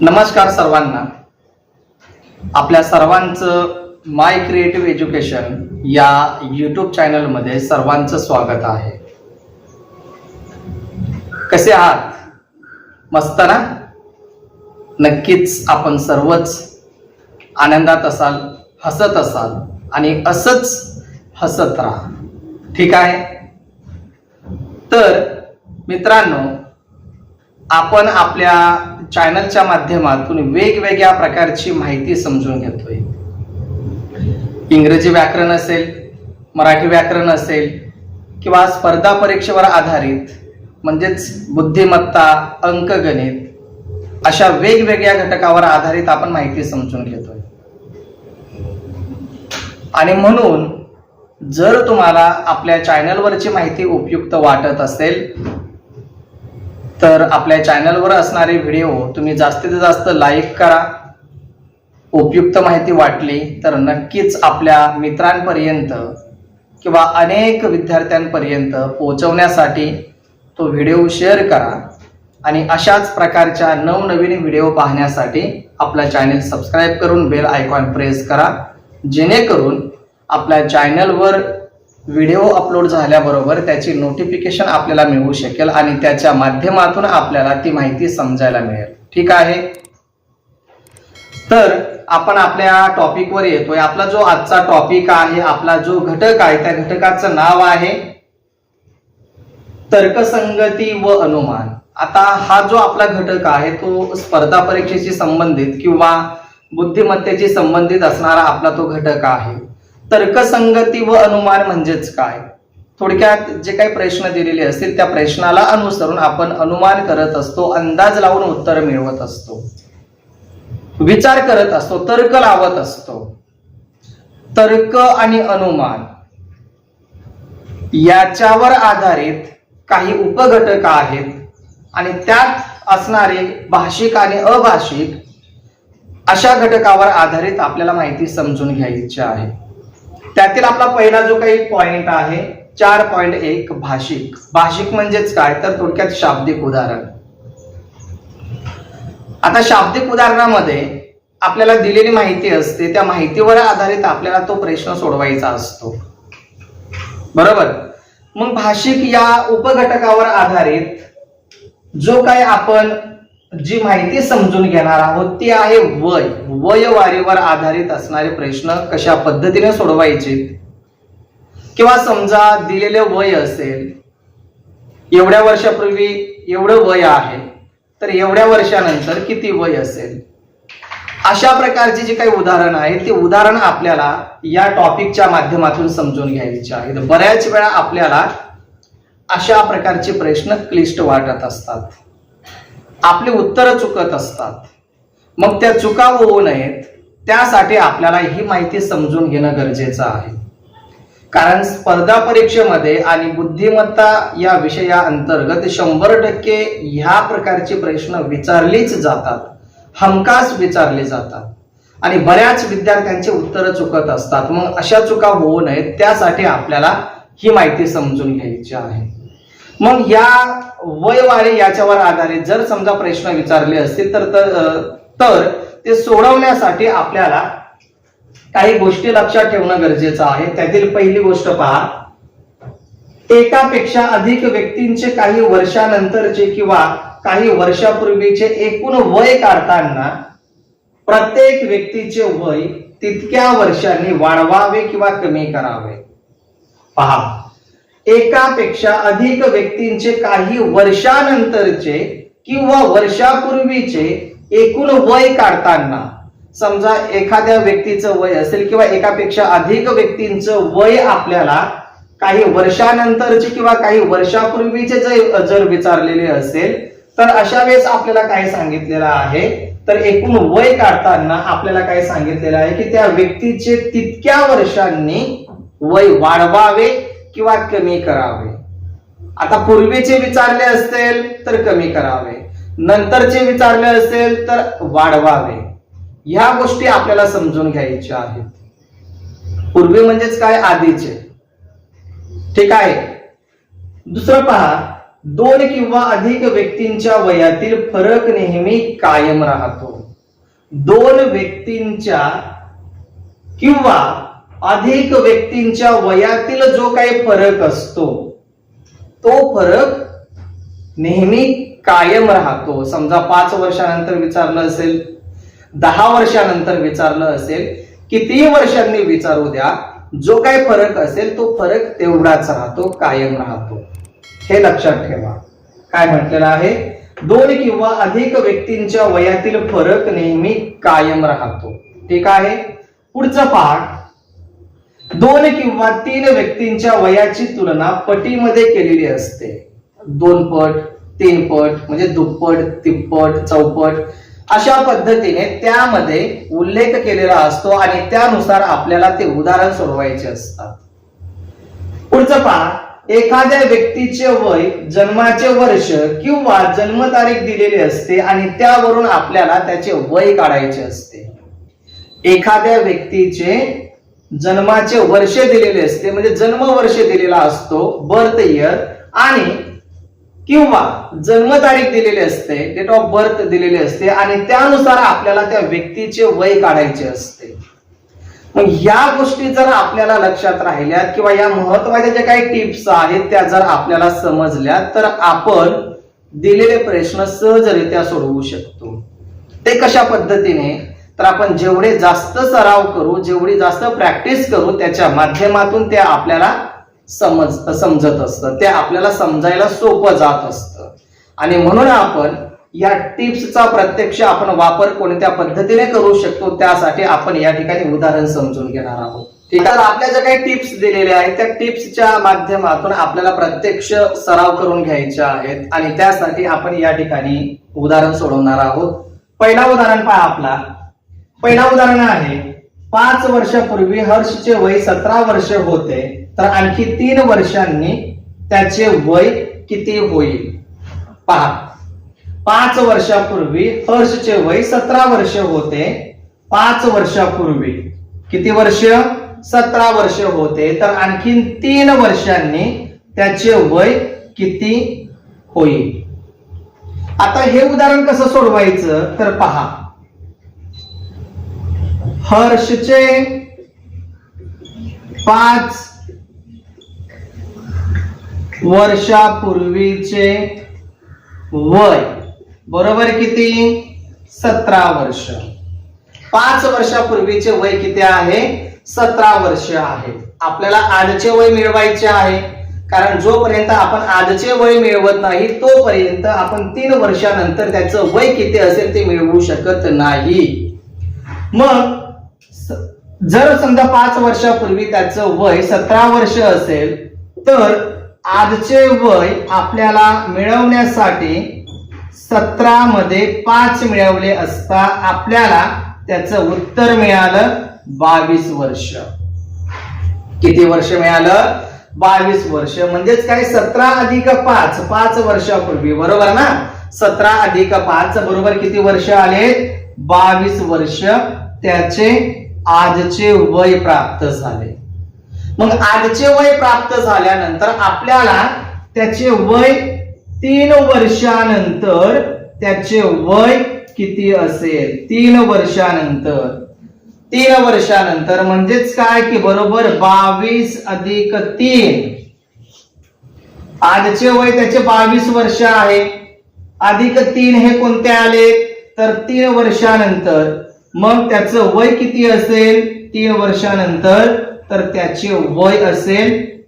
नमस्कार सर्वांना. आपल्या सर्वांचं माय क्रिएटिव्ह एज्युकेशन या यूट्यूब चॅनलमध्ये सर्वांचं स्वागत आहे. कसे आहात? मस्त ना? नक्कीच आपण सर्वच आनंदात असाल हसत असाल आणि असंच हसत राहा. ठीक आहे? तर मित्रांनो आपण आपल्या चॅनलच्या माध्यमातून वेगवेगळ्या प्रकारची माहिती समजून घेतोय. इंग्रजी व्याकरण असेल मराठी व्याकरण असेल किंवा स्पर्धा परीक्षेवर आधारित म्हणजेच बुद्धिमत्ता अंकगणित अशा वेगवेगळ्या घटकावर आधारित आपण माहिती समजून घेतोय. आणि म्हणून जर तुम्हाला आपल्या चॅनलवरची माहिती उपयुक्त वाटत असेल तर आपल्या चॅनलवर असणारे व्हिडिओ तुम्ही जास्तीत जास्त लाईक करा. उपयुक्त माहिती वाटली तर नक्कीच आपल्या मित्रांपर्यंत किंवा अनेक विद्यार्थ्यांपर्यंत पोहोचवण्यासाठी तो व्हिडिओ शेअर करा आणि अशाच प्रकारच्या नवनवीन व्हिडिओ पाहण्यासाठी आपला चॅनल सबस्क्राईब करून बेल आयकॉन प्रेस करा. जेणेकरून आपल्या चॅनलवर व्हिडिओ अपलोड झाल्याबरोबर त्याची नोटिफिकेशन आपल्याला मिळू शकेल आणि त्याच्या माध्यमातून आपल्याला ती माहिती समजायला मिळेल. ठीक आहे? तर आपण आपल्या टॉपिकवर येतोय. आपला जो आजचा टॉपिक आहे आपला जो घटक आहे त्या घटकाचं नाव आहे तर्कसंगती व अनुमान. आता हा जो आपला घटक आहे तो स्पर्धा परीक्षेशी संबंधित किंवा बुद्धिमत्तेशी संबंधित असणारा आपला तो घटक आहे. तर्कसंगती व अनुमान म्हणजेच काय? थोडक्यात जे काही प्रश्न दिलेले असतील त्या प्रश्नाला अनुसरून आपण अनुमान करत असतो अंदाज लावून उत्तर मिळवत असतो. विचार करत असतो तर्क लावत असतो. तर्क आणि अनुमान याच्यावर आधारित काही उपघटक आहेत आणि त्यात असणारे भाषिक आणि अभाषिक अशा घटकावर आधारित आपल्याला माहिती समजून घ्यायची आहे. त्यातील आपला पहिला जो काही पॉइंट आहे चार पॉइंट एक भाषिक. भाषिक म्हणजेच काय? तर थोडक्यात शाब्दिक उदाहरण. आता शाब्दिक उदाहरणामध्ये आपल्याला दिलेली माहिती असते त्या माहितीवर आधारित आपल्याला तो प्रश्न सोडवायचा असतो. बरोबर? मग भाषिक या उपघटकावर आधारित जो काय आपण जी माहिती समजून घेणार आहोत ती आहे वय. वयवारीवर आधारित असणारे प्रश्न कशा पद्धतीने सोडवायचे? किंवा समजा दिलेले वय असेल एवढ्या वर्षापूर्वी एवढं वय आहे तर एवढ्या वर्षानंतर किती वय असेल? अशा प्रकारची जी काही उदाहरण आहे ती उदाहरण आपल्याला या टॉपिकच्या माध्यमातून समजून घ्यायचे आहेत. बऱ्याच वेळा आपल्याला अशा प्रकारचे प्रश्न क्लिष्ट वाटत असतात. आपली उत्तरं चुकत असतात. मग त्या चुका होऊ नयेत त्यासाठी आपल्याला ही माहिती समजून घेणं गरजेचं आहे. कारण स्पर्धा परीक्षेमध्ये आणि बुद्धिमत्ता या विषया अंतर्गत शंभर टक्के ह्या प्रकारचे प्रश्न विचारलेच जातात. हमखास विचारले जातात. आणि बऱ्याच विद्यार्थ्यांचे उत्तरं चुकत असतात. मग अशा चुका होऊ नयेत त्यासाठी आपल्याला ही माहिती समजून घ्यायची आहे. मग या वयवारी याच्यावर आधारित जर समजा प्रश्न विचारले असतील तर तर- तर ते सोडवण्यासाठी आपल्याला काही गोष्टी लक्षात ठेवणं गरजेचं आहे. त्यातील पहिली गोष्ट पहा. एकापेक्षा अधिक व्यक्तींचे काही वर्षानंतरचे किंवा काही वर्षापूर्वीचे एकूण वय काढताना प्रत्येक व्यक्तीचे वय तितक्या वर्षांनी वाढवावे किंवा कमी करावे. पहा. एकापेक्षा अधिक व्यक्तींचे काही वर्षानंतरचे किंवा वर्षापूर्वीचे एकूण वय काढताना समजा एखाद्या व्यक्तीचं वय असेल किंवा एकापेक्षा अधिक व्यक्तींचं वय आपल्याला काही वर्षानंतरचे किंवा काही वर्षापूर्वीचे जर जर विचारलेले असेल तर अशा वेळेस आपल्याला काय सांगितलेलं आहे? तर एकूण वय काढताना आपल्याला काय सांगितलेलं आहे की त्या व्यक्तीचे तितक्या वर्षांनी वय वाढवावे किंवा कमी करावे. आता पूर्वीचे विचारले असेल तर कमी करावे. नंतरचे विचारले असेल तर वाढवावे. ह्या गोष्टी आपल्याला समजून घ्यायच्या आहेत. पूर्वी म्हणजेच काय? आधीचे. ठीक आहे? दुसरं पहा. दोन किंवा अधिक व्यक्तींच्या वयातील फरक नेहमी कायम राहतो. दोन व्यक्तींच्या किंवा अधिक व्यक्तींच्या वयातील जो काही फरक असतो तो फरक नेहमी कायम राहतो. समजा पाच वर्षानंतर विचारलं असेल दहा वर्षानंतर विचारलं असेल कितीही वर्षांनी विचारू द्या जो काही फरक असेल तो फरक तेवढाच राहतो कायम राहतो. हे लक्षात ठेवा. काय म्हटलेलं आहे? दोन किंवा अधिक व्यक्तींच्या वयातील फरक नेहमी कायम राहतो. ठीक आहे? पुढचं पाठ. दोन किंवा तीन व्यक्तींच्या वयाची तुलना पटीमध्ये केलेली असते. दोन पट तीन पट म्हणजे दुप्पट तिप्पट चौपट अशा पद्धतीने त्यामध्ये उल्लेख केलेला असतो आणि त्यानुसार आपल्याला ते उदाहरण सोडवायचे असतात. पुढचं पहा. एखाद्या व्यक्तीचे वय जन्माचे वर्ष किंवा जन्मतारीख दिलेली असते आणि त्यावरून आपल्याला त्याचे वय काढायचे असते. एखाद्या व्यक्तीचे जन्माचे वर्ष दिलेले असते म्हणजे जन्म वर्ष दिलेला असतो बर्थ इयर आणि किंवा जन्मतारीख दिलेली असते डेट ऑफ बर्थ दिलेली असते आणि त्यानुसार आपल्याला त्या व्यक्तीचे वय काढायचे असते. मग या गोष्टी जर आपल्याला लक्षात राहिल्या किंवा या महत्त्वाच्या ज्या काही टिप्स आहेत त्या जर आपल्याला समजल्या तर आपण दिलेले प्रश्न सहजरित्या सोडवू शकतो. ते कशा पद्धतीने? तर आपण जेवढे जास्त सराव करू जेवढी जास्त प्रॅक्टिस करू त्याच्या माध्यमातून ते आपल्याला समज समजत असतं. ते आपल्याला समजायला सोपं जात असतं. आणि म्हणून आपण या टिप्सचा प्रत्यक्ष आपण वापर कोणत्या पद्धतीने करू शकतो त्यासाठी आपण या ठिकाणी उदाहरण समजून घेणार आहोत. ठीक आहे आपल्या ज्या काही टिप्स दिलेल्या आहेत त्या टिप्सच्या माध्यमातून आपल्याला प्रत्यक्ष सराव करून घ्यायच्या आहेत. आणि त्यासाठी आपण या ठिकाणी उदाहरण सोडवणार आहोत. पहिला उदाहरण पहा आपला. पहिला उदाहरण आहे पाच वर्षापूर्वी हर्षचे वय सतरा वर्ष होते तर आणखी तीन वर्षांनी त्याचे वय किती होईल? पहा. पाच वर्षापूर्वी हर्षचे वय सतरा वर्ष होते पाच वर्षापूर्वी किती वर्ष? सतरा वर्ष होते तर आणखीन तीन वर्षांनी त्याचे वय किती होईल? आता हे उदाहरण कसं सोडवायचं? तर पहा. हर्षचे पाच वर्षापूर्वीचे वय. बरोबर किती? सतरा वर्ष. पाच वर्षापूर्वीचे वय किती आहे? सतरा वर्ष आहे. आपल्याला आजचे वय मिळवायचे आहे. कारण जोपर्यंत आपण आजचे वय मिळवत नाही तोपर्यंत आपण तीन वर्षानंतर त्याचं वय किती असेल ते मिळवू शकत नाही. मग जर समजा पाच वर्षापूर्वी त्याचं वय सतरा वर्ष असेल तर आजचे वय आपल्याला मिळवण्यासाठी सतरा मध्ये पाच मिळवले असता आपल्याला त्याचं उत्तर मिळालं बावीस वर्ष. किती वर्ष मिळालं? बावीस वर्ष. म्हणजेच काय सतरा अधिक पाच पाच वर्षापूर्वी बरोबर ना? सतरा अधिक पाच बरोबर किती वर्ष आले? बावीस वर्ष त्याचे आजचे वय प्राप्त झाले. मग आजचे वय प्राप्त झाल्यानंतर आपल्याला त्याचे वय तीन वर्षानंतर त्याचे वय किती असेल? तीन वर्षानंतर. तीन वर्षानंतर म्हणजेच काय की बरोबर बावीस अधिक तीन. आजचे वय त्याचे बावीस वर्ष आहे. अधिक तीन हे कोणते आले? तर तीन वर्षानंतर मग त्याचं वय किती असेल? तीन वर्षानंतर. तर त्याचे वय असेल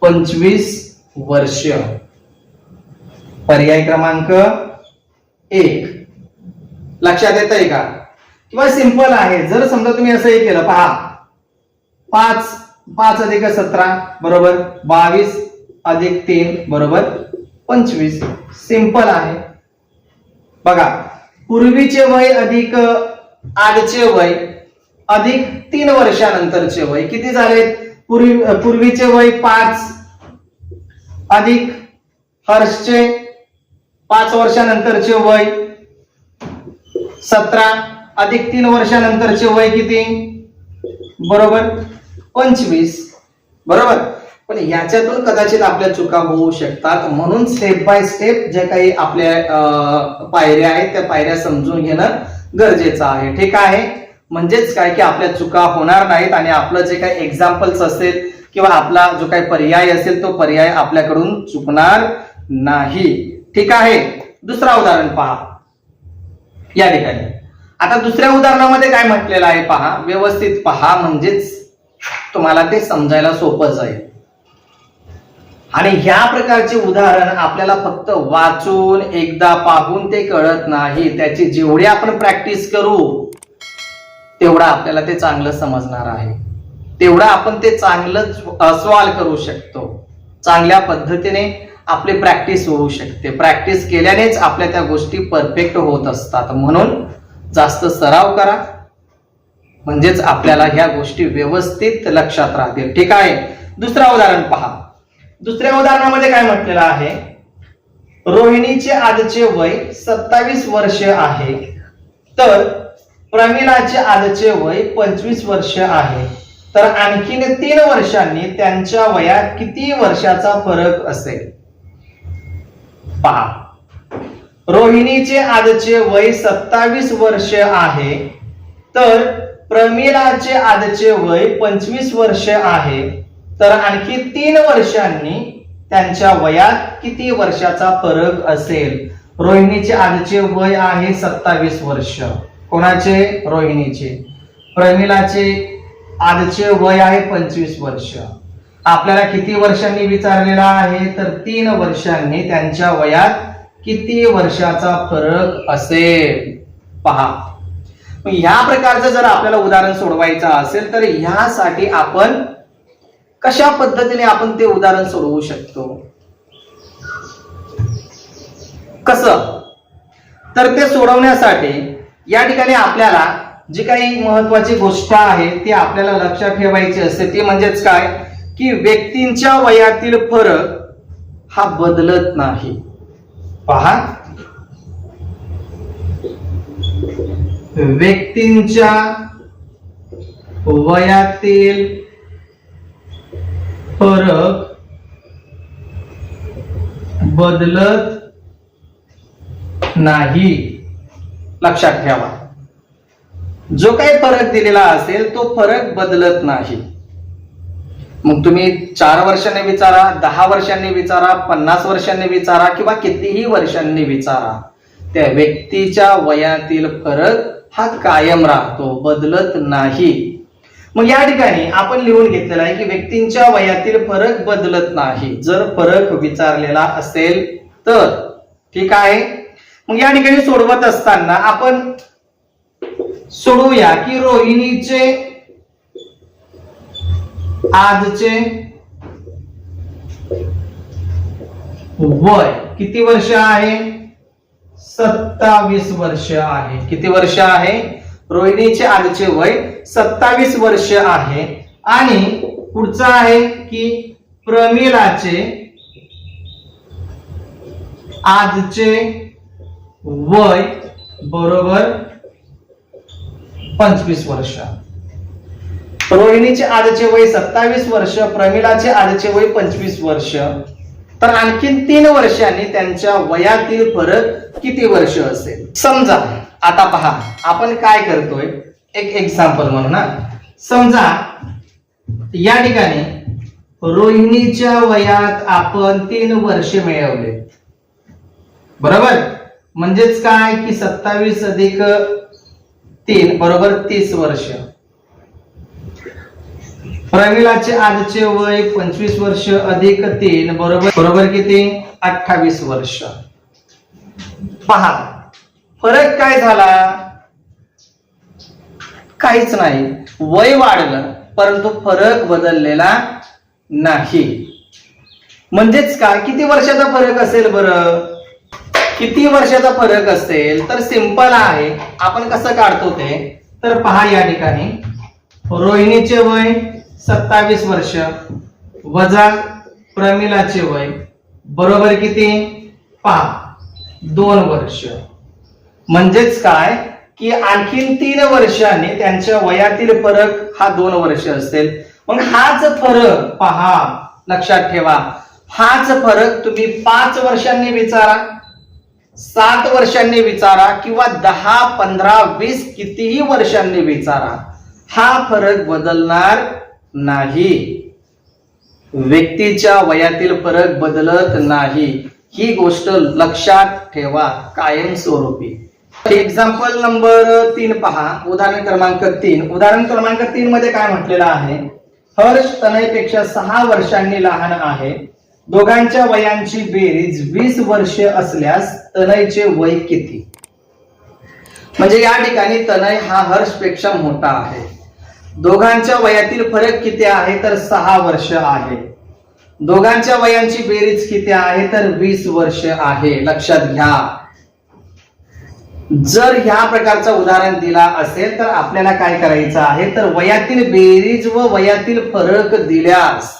पंचवीस वर्ष. पर्याय क्रमांक एक. लक्षात येत आहे का? किंवा सिंपल आहे. जर समजा तुम्ही असं हे केलं पहा. पाच पाच अधिक सतरा बरोबर? बावीस अधिक तीन बरोबर? पंचवीस. सिंपल आहे. बघा. पूर्वीचे वय अधिक आजचे वय अधिक तीन वर्षानंतरचे वय. किती झाले पूर्वी पूर्वीचे वय पाच. अधिक हर्षचे पाच वर्षानंतरचे वय सतरा. अधिक तीन वर्षानंतरचे वय किती? बरोबर? पंचवीस. बरोबर? पण याच्यातून कदाचित आपल्या चुका होऊ शकतात. म्हणून स्टेप बाय स्टेप जे काही आपल्या अं, पायऱ्या आहेत त्या पायऱ्या समजून घेणं गरजेचं आहे. ठीक आहे? म्हणजेच काय की आपल्या चुका होणार नाहीत आणि आपलं जे काही एक्झाम्पल्स असेल किंवा आपला जो काही पर्याय असेल तो पर्याय आपल्याकडून चुकणार नाही. ठीक आहे? दुसरा उदाहरण पहा. या ठिकाणी. आता दुसऱ्या उदाहरणामध्ये काय म्हटलेलं आहे पहा? व्यवस्थित पहा. म्हणजेच तुम्हाला ते समजायला सोपं जाईल. आणि ह्या प्रकारचे उदाहरण आपल्याला फक्त वाचून एकदा पाहून ते कळत नाही. त्याची जेवढी आपण प्रॅक्टिस करू तेवढा आपल्याला ते चांगलं समजणार आहे. तेवढा आपण ते चांगलं सॉल्व करू शकतो. चांगल्या पद्धतीने आपली प्रॅक्टिस होऊ शकते. प्रॅक्टिस केल्यानेच आपल्या त्या गोष्टी परफेक्ट होत असतात. म्हणून जास्त सराव करा. म्हणजेच आपल्याला ह्या गोष्टी व्यवस्थित लक्षात राहतील. ठीक आहे? दुसरा उदाहरण पहा. दुसऱ्या उदाहरणामध्ये काय म्हटलेलं आहे? रोहिणीचे आजचे वय सत्तावीस वर्ष आहे. तर प्रमिलाचे आजचे वय पंचवीस वर्ष आहे. तर आणखीन तीन वर्षांनी त्यांच्या वयात किती वर्षाचा फरक असेल? पहा. रोहिणीचे आजचे वय सत्तावीस वर्ष आहे. तर प्रमिलाचे आजचे वय पंचवीस वर्ष आहे. तर आणखी तीन वर्षांनी त्यांच्या वयात किती वर्षाचा फरक असेल? रोहिणीचे आजचे वय आहे सत्तावीस वर्ष. कोणाचे? रोहिणीचे. प्रमिलाचे आजचे वय आहे पंचवीस वर्ष. आपल्याला किती वर्षांनी विचारलेला आहे? तर तीन वर्षांनी त्यांच्या वयात किती वर्षाचा फरक असेल? पहा. मग ह्या प्रकारचं जर आपल्याला उदाहरण सोडवायचं असेल तर ह्यासाठी आपण कशा पद्धतीने आपण ते उदाहरण सोडवू शकतो? कस? तर ते सोडवण्यासाठी या ठिकाणी आपल्याला जी काही महत्वाची गोष्ट आहे ती आपल्याला लक्षात ठेवायची असते ती म्हणजेच काय? की व्यक्तींच्या वयातील फरक हा बदलत नाही. पहा. व्यक्तींच्या वयातील फरक बदलत नाही. लक्षात ठेवा. जो काही फरक दिलेला असेल तो फरक बदलत नाही. मग तुम्ही चार वर्षांनी विचारा दहा वर्षांनी विचारा पन्नास वर्षांनी विचारा किंवा कितीही वर्षांनी विचारा त्या व्यक्तीच्या वयातील फरक हा कायम राहतो बदलत नाही. मग या ठिकाणी आपण लिहून घेतलेलं आहे की व्यक्तींच्या वयातील फरक बदलत नाही. जर फरक विचारलेला असेल तर. ठीक आहे? मग या ठिकाणी सोडवत असताना आपण सोडवूया की रोहिणीचे आजचे वय किती वर्ष आहे? सत्तावीस वर्ष आहे. किती वर्ष आहे? रोहिणीचे आजचे वय सत्तावीस वर्ष आहे. आणि पुढचं आहे की प्रमिलाचे आजचे वय बरोबर पंचवीस वर्ष. रोहिणीचे आजचे वय सत्तावीस वर्ष प्रमिलाचे आजचे वय पंचवीस वर्ष. तर आणखीन तीन वर्षांनी त्यांच्या वयातील फरक किती वर्ष असेल? समजा आता पहा आपण काय करतोय? एक एक्झाम्पल म्हणून ना समजा या ठिकाणी रोहिणीच्या वयात आपण तीन वर्ष मिळवले. बरोबर? म्हणजेच काय? की सत्तावीस अधिक तीन बरोबर तीस वर्ष. प्रमिलाचे आजचे वय पंचवीस वर्ष अधिक तीन बरोबर बरोबर किती? अठ्ठावीस वर्ष. पहा. फरक काय झाला? काहीच नाही. वय वाढलं परंतु फरक बदललेला नाही. म्हणजेच काय किती वर्षाचा फरक असेल बरं? किती वर्षाचा फरक असेल? तर सिंपल आहे. आपण कसं काढतो ते? तर पहा या ठिकाणी. रोहिणीचे वय सत्तावीस वर्ष. वजा प्रमिलाचे वय. बरोबर किती? पहा. दोन वर्ष. म्हणजेच काय? की आणखीन तीन वर्षांनी त्यांच्या वयातील फरक हा दोन वर्ष असेल. मग हाच फरक पहा लक्षात ठेवा. हाच फरक तुम्ही पाच वर्षांनी विचारा. सात वर्षांनी विचारा किंवा दहा पंधरा वीस कितीही वर्षांनी विचारा. हा फरक बदलणार नाही. व्यक्तीच्या वयातील फरक बदलत नाही. ही गोष्ट लक्षात ठेवा कायमस्वरूपी. एक्झाम्पल नंबर तीन पहा. उदाहरण क्रमांक तीन. उदाहरण क्रमांक तीन मध्ये काय म्हटलेलं आहे? हर्ष तनयपेक्षा सहा वर्षांनी लहान आहे. दोघांच्या वयांची बेरीज वीस वर्ष असल्यास तनयचे वय किती? म्हणजे या ठिकाणी तनय हा हर्षपेक्षा मोठा आहे. दोघांच्या वयातील फरक किती आहे? तर सहा वर्ष आहे. दोघांच्या वयांची बेरीज किती आहे? तर वीस वर्ष आहे. लक्षात घ्या. जर ह्या प्रकारचं उदाहरण दिला असेल तर आपल्याला काय करायचं आहे? तर वयातील बेरीज व वयातील फरक दिल्यास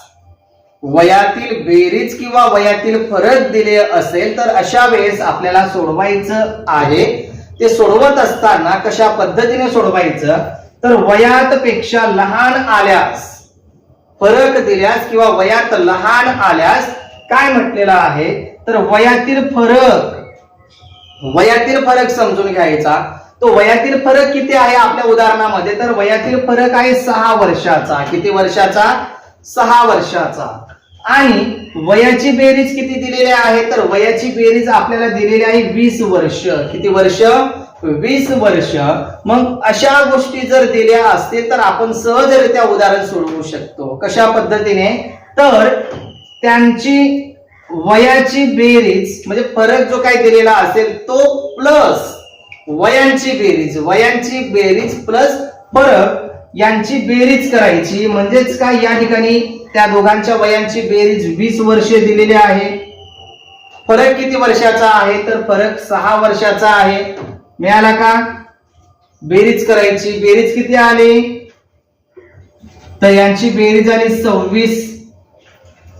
वयातील बेरीज किंवा वयातील फरक दिले असेल तर अशा वेळेस आपल्याला सोडवायचं आहे. ते सोडवत असताना कशा पद्धतीने सोडवायचं? तर वयात पेक्षा लहान आल्यास फरक दिल्यास किंवा वयात लहान आल्यास काय म्हटलेलं आहे? तर वयातील फरक वयातील फरक समजून घ्यायचा. तो वयातील फरक किती आहे आपल्या उदाहरणामध्ये? तर वयातील फरक आहे सहा वर्षाचा. किती वर्षाचा? सहा वर्षाचा. आणि वयाची बेरीज किती दिलेली आहे? तर वयाची बेरीज आपल्याला दिलेली आहे वीस वर्ष. किती वर्ष? वीस वर्ष. मग अशा गोष्टी जर दिल्या असतील तर आपण सहजरित्या उदाहरण सोडवू शकतो. कशा पद्धतीने? तर त्यांची वयाची बेरीज म्हणजे फरक जो काही दिलेला असेल तो प्लस वयांची बेरीज. वयांची बेरीज प्लस फरक यांची बेरीज करायची. म्हणजेच काय? या ठिकाणी त्या दोघांच्या वयांची बेरीज वीस वर्षे दिलेली आहे. फरक किती वर्षाचा आहे? तर फरक सहा वर्षाचा आहे. मिळाला का? बेरीज करायची. बेरीज किती आली? तर यांची बेरीज आली सव्वीस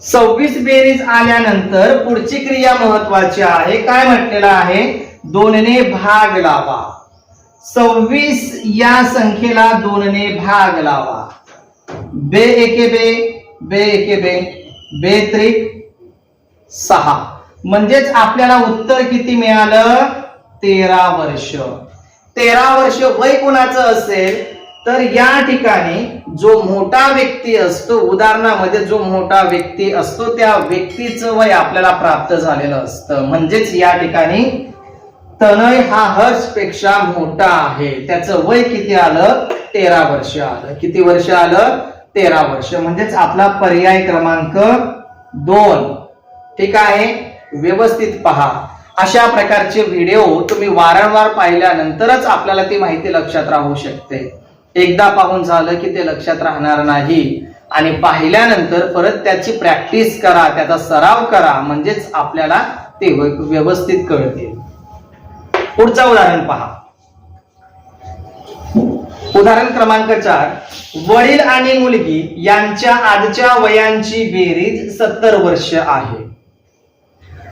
सव्वीस बेरीज आल्यानंतर पुढची क्रिया महत्वाची आहे. काय म्हटलेलं आहे? दोनने भाग लावा. सव्वीस या संख्येला दोनने भाग लावा. बे एके बे बे एके बे बे त्रिक सहा. म्हणजेच आपल्याला उत्तर किती मिळालं? तेरा वर्ष. तेरा वर्ष वय कोणाचं असेल? तर या ठिकाणी जो मोठा व्यक्ती असतो उदाहरणामध्ये जो मोठा व्यक्ती असतो त्या व्यक्तीचं वय आपल्याला प्राप्त झालेलं असतं. म्हणजेच या ठिकाणी तनय हा हर्षपेक्षा मोठा आहे. त्याचं वय किती आलं? तेरा वर्ष आलं. किती वर्ष आलं? तेरा वर्ष. म्हणजेच आपला पर्याय क्रमांक दोन. ठीक आहे? व्यवस्थित पहा. अशा प्रकारचे व्हिडिओ तुम्ही वारंवार पाहिल्यानंतरच आपल्याला ती माहिती लक्षात राहू शकते. एकदा पाहून झालं की ते लक्षात राहणार नाही. आणि पाहिल्यानंतर परत त्याची प्रॅक्टिस करा त्याचा सराव करा म्हणजेच आपल्याला ते व्यवस्थित कळते. पुढचं उदाहरण पहा. उदाहरण क्रमांक चार. वडील आणि मुलगी यांच्या आजच्या वयांची बेरीज सत्तर वर्ष आहे.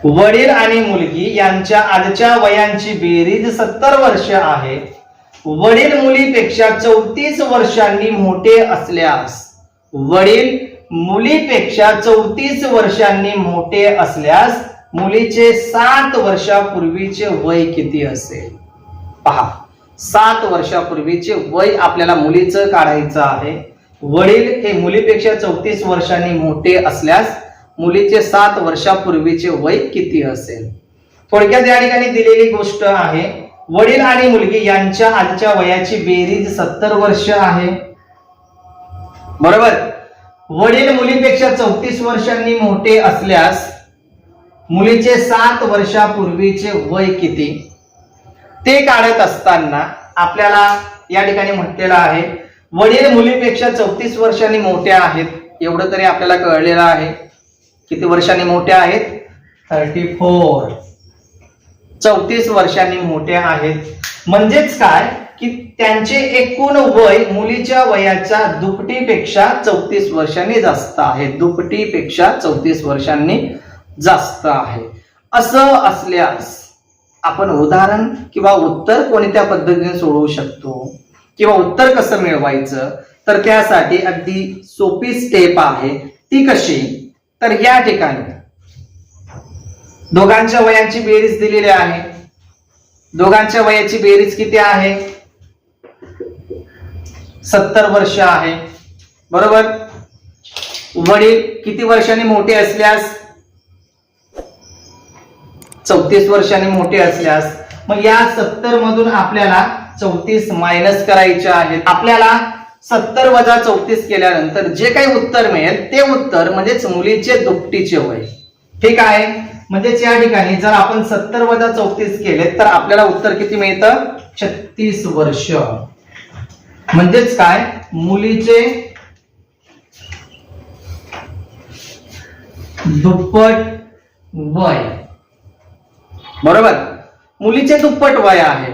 वडील आणि मुलगी यांच्या आजच्या वयांची बेरीज सत्तर वर्ष आहे. वडील मुलीपेक्षा चौतीस वर्षांनी मोठे असल्यास वडील मुलीपेक्षा चौतीस वर्षांनी मोठे असल्यास मुलीचे सात वर्षापूर्वीचे वय किती असेल? पहा सात वर्षापूर्वीचे वय आपल्याला मुलीचं काढायचं आहे. वडील हे मुलीपेक्षा चौतीस वर्षांनी मोठे असल्यास मुलीचे सात वर्षापूर्वीचे वय किती असेल? थोडक्यात या ठिकाणी दिलेली गोष्ट आहे. वडील आणि मुलगी यांच्या आजच्या वयाची बेरीज सत्तर वर्ष आहे. बरोबर? वडील मुलीपेक्षा चौतीस वर्षांनी मोठे असल्यास मुलीचे सात वर्षापूर्वीचे वय किती? ते काढत असताना आपल्याला या ठिकाणी म्हटलेलं आहे वडील मुलीपेक्षा चौतीस वर्षांनी मोठे आहेत. एवढं तरी आपल्याला कळलेलं आहे. किती वर्षांनी मोठे आहेत? Thirty four. चौतीस वर्षांनी मोठे आहेत. म्हणजेच काय? की त्यांचे एकूण वय मुलीच्या वयाच्या दुपटीपेक्षा चौतीस वर्षांनी जास्त आहे. दुपटीपेक्षा चौतीस वर्षांनी जास्त आहे. असं असल्यास आपण उदाहरण किंवा उत्तर कोणत्या पद्धतीने सोडवू शकतो? किंवा उत्तर कसं मिळवायचं? तर त्यासाठी अगदी सोपी स्टेप आहे. ती कशी? तर या ठिकाणी दोघांच्या वयांची बेरीज दिलेली आहे. दोघांच्या वयाची बेरीज किती आहे? सत्तर वर्ष आहे. बरोबर? वडील किती वर्षांनी मोठे असल्यास? चौतीस वर्षांनी मोठे असल्यास. मग या सत्तर मधून आपल्याला चौतीस मायनस करायचे आहेत. आपल्याला सत्तर वजा चौतीस केल्यानंतर जे काही उत्तर मिळेल ते उत्तर म्हणजेच मुलीचे दुपटीचे वय. ठीक आहे? म्हणजेच या ठिकाणी जर आपण सत्तर वजा चौतीस केले तर आपल्याला उत्तर किती मिळतं? छत्तीस वर्ष. म्हणजेच काय? मुलीचे दुप्पट वय. बरोबर? मुलीचे दुप्पट वय आहे.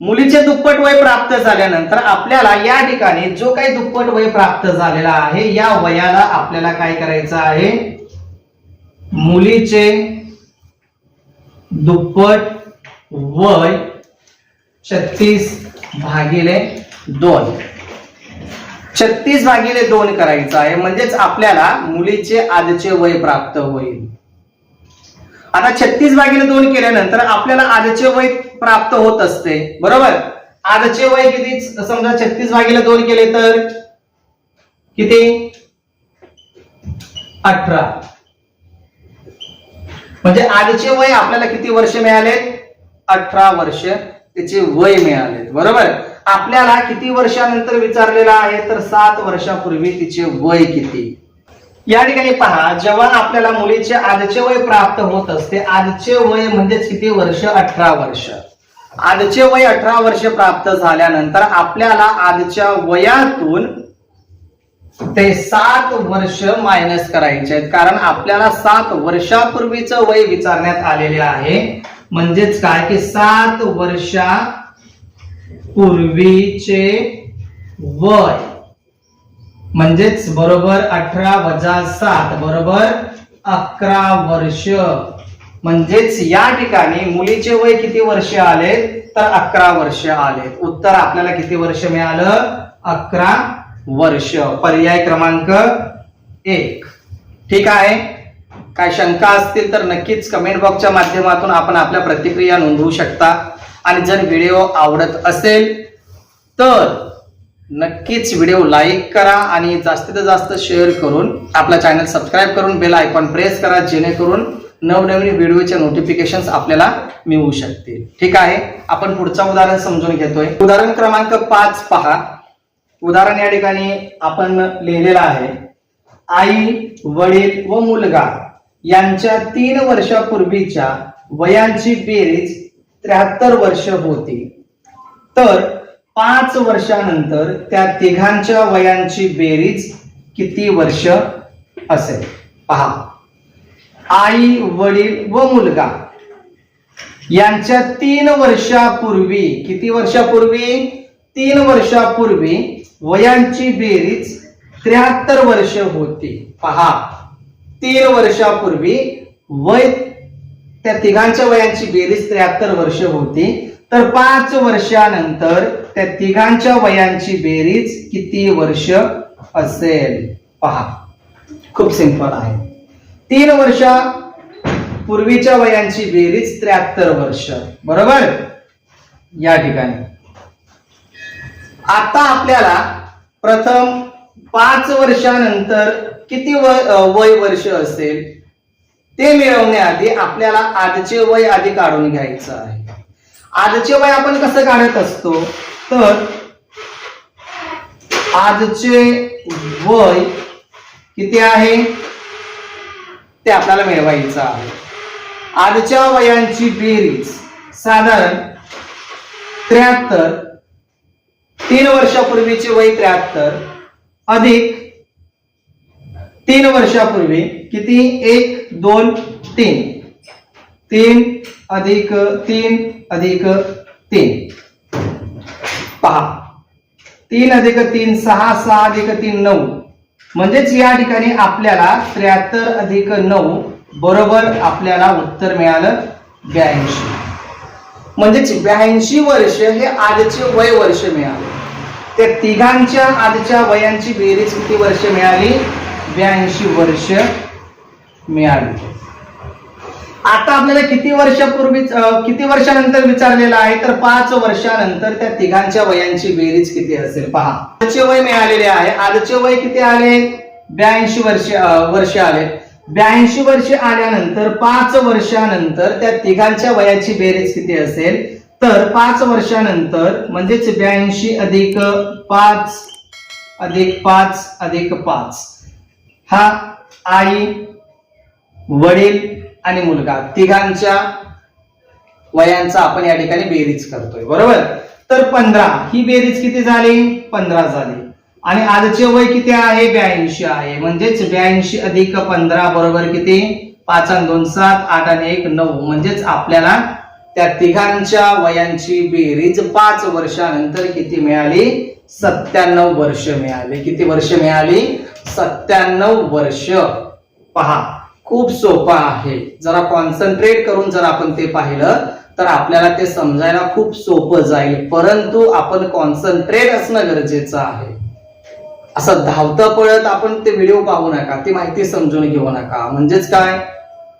मुलीचे दुप्पट वय प्राप्त झाल्यानंतर आपल्याला या ठिकाणी जो काही दुप्पट वय प्राप्त झालेला आहे या वयाला आपल्याला काय करायचं आहे? मुलीचे दुप्पट वय छत्तीस भागिले दोन. छत्तीस भागिले दोन करायचं आहे. म्हणजेच आपल्याला मुलीचे आजचे वय प्राप्त होईल. आता छत्तीस भागिले दोन केल्यानंतर आपल्याला आजचे वय प्राप्त होत असते. बरोबर? आजचे वय किती? समजा छत्तीस भागिले दोन केले तर? किती? अठरा. म्हणजे आजचे वय आपल्याला किती वर्ष मिळाले? अठरा वर्ष. त्याचे वय मिळाले. बरोबर? आपल्याला किती वर्षानंतर विचारलेलं आहे? तर सात वर्षापूर्वी तिचे वय किती? या ठिकाणी पहा जेव्हा आपल्याला मुलीचे आजचे वय प्राप्त होत असते आजचे वय म्हणजेच किती वर्ष? अठरा वर्ष. आजचे वय अठरा वर्ष प्राप्त झाल्यानंतर आपल्याला आजच्या वयातून ते सात वर्ष मायनस करायचे आहेत. कारण आपल्याला सात वर्षापूर्वीचं वय विचारण्यात आलेले आहे. म्हणजेच काय? की सात वर्षा पूर्वीचे वय. म्हणजेच बरोबर अठरा वजा सात बरोबर अकरा वर्ष. म्हणजेच या ठिकाणी मुलीचे वय किती वर्ष आले तर अकरा वर्ष आले उत्तर आपल्याला किती वर्ष मिळालं? अकरा वर्ष पर्याय क्रमांक एक. ठीक आहे? काय शंका असतील तर नक्कीच कमेंट बॉक्सच्या माध्यमातून आपण आपल्या प्रतिक्रिया नोंदवू शकता. आणि जर व्हिडिओ आवडत असेल तर नक्कीच व्हिडिओ लाईक करा आणि जास्तीत जास्त शेअर करून आपला चॅनल सबस्क्राईब करून बेल आयकॉन प्रेस करा जेणेकरून नवनवीन व्हिडिओचे नोटिफिकेशन आपल्याला मिळू शकतील. ठीक आहे? आपण पुढचं उदाहरण समजून घेतोय. उदाहरण क्रमांक पाच पहा. उदाहरण या ठिकाणी आपण लिहिलेलं आहे. आई वडील व मुलगा यांच्या तीन वर्षापूर्वीच्या वयांची बेरीज त्र्याहत्तर वर्ष होती. तर पाच वर्षानंतर त्या तिघांच्या वयांची बेरीज किती वर्ष असेल? पहा. आई वडील व मुलगा यांच्या तीन वर्षापूर्वी किती वर्षापूर्वी? तीन वर्षापूर्वी वयांची बेरीज त्र्याहत्तर वर्ष होती. पहा तीन वर्षापूर्वी वय त्या तिघांच्या वयांची बेरीज त्र्याहत्तर वर्ष होती. तर पाच वर्षानंतर त्या तिघांच्या वयांची बेरीज किती वर्ष असेल? पहा खूप सिंपल आहे. तीन वर्षा पूर्वीच्या वयांची बेरीज त्र्याहत्तर वर्ष बरोबर? या ठिकाणी. आता आपल्याला प्रथम पाच वर्षानंतर किती वय वय वर्ष असेल ते मिळवण्याआधी आपल्याला आजचे वय आधी काढून घ्यायचं आहे. आजचे वय आपण कसं काढत असतो? तर आजचे वय किती आहे? ते आपल्याला मिळवायचं आहे. आजच्या वयांची बेरीज साधारण त्र्याहत्तर तीन वर्षापूर्वीचे वय त्र्याहत्तर. अधिक तीन वर्षापूर्वी किती? एक दोन तीन. तीन अधिक तीन अधिक तीन. पहा. तीन अधिक तीन सहा सहा अधिक तीन नऊ. म्हणजेच या ठिकाणी आपल्याला त्र्याहत्तर अधिक नऊ बरोबर आपल्याला उत्तर मिळालं ब्याऐंशी. म्हणजेच ब्याऐंशी वर्ष हे आजचे वय वर्ष मिळाले. त्या तिघांच्या आजच्या वयांची बेरीज किती वर्ष मिळाली? ब्याऐंशी वर्ष मिळाली. आता आपल्याला किती वर्षापूर्वी किती वर्षानंतर विचारलेलं आहे? तर पाच वर्षानंतर त्या तिघांच्या वयांची बेरीज किती असेल? पहा. आजचे वय मिळालेले आहे. आजचे वय किती आले? ब्याऐंशी वर्ष वर्ष आले. ब्याऐंशी वर्ष आल्यानंतर पाच वर्षानंतर त्या तिघांच्या वयाची बेरीज किती असेल? तर पाच वर्षानंतर म्हणजेच ब्याऐंशी अधिक पाच अधिक पाच अधिक पाच. हा आई वडील आणि मुलगा. तिघांच्या वयांचा आपण या ठिकाणी बेरीज करतोय. बरोबर? तर पंधरा. ही बेरीज किती झाली? पंधरा झाली. आणि आजचे वय किती आहे? ब्याऐंशी आहे. म्हणजेच ब्याऐंशी अधिक पंधरा बरोबर किती? पाच आणि दोन सात आठ आणि एक नऊ. म्हणजेच आपल्याला त्या तिघांच्या वयांची बेरीज पाच वर्षानंतर किती मिळाली? सत्त्याण्णव वर्ष मिळाली. किती वर्ष मिळाली? सत्त्याण्णव वर्ष. पहा खूप सोपं आहे. जरा कॉन्सन्ट्रेट करून जर आपण ते पाहिलं तर आपल्याला ते समजायला खूप सोपं जाईल. परंतु आपण कॉन्सन्ट्रेट असणं गरजेचं आहे. असं धावतं पळत आपण ते व्हिडिओ पाहू नका. ती माहिती समजून घेऊ नका. म्हणजेच काय?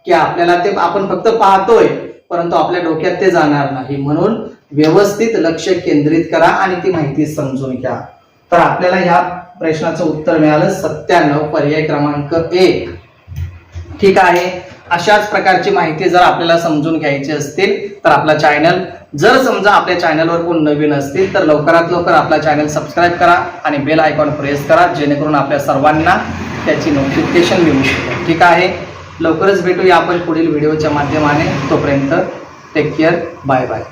की आपल्याला ते आपण फक्त पाहतोय. परंतु आपल्या डोक्यात ते जाणार नाही. म्हणून व्यवस्थित लक्ष केंद्रित करा आणि ती माहिती समजून घ्या. तर आपल्याला ह्या प्रश्नाचं उत्तर मिळालं सत्त्याण्णव पर्याय क्रमांक एक. ठीक आहे? अशाच प्रकारची माहिती जर आपल्याला समजून घ्यायची असतील तर आपला चॅनल जर समजा आपल्या चॅनलवर कोण नवीन असतील तर लवकरात लवकर आपला चॅनल सबस्क्राईब करा आणि बेल आयकॉन प्रेस करा जेणेकरून आपल्या सर्वांना त्याची नोटिफिकेशन मिळू शकेल. ठीक आहे? लवकरच भेटूया आपण पुढील व्हिडिओच्या माध्यमाने. तोपर्यंत टेक केअर बाय बाय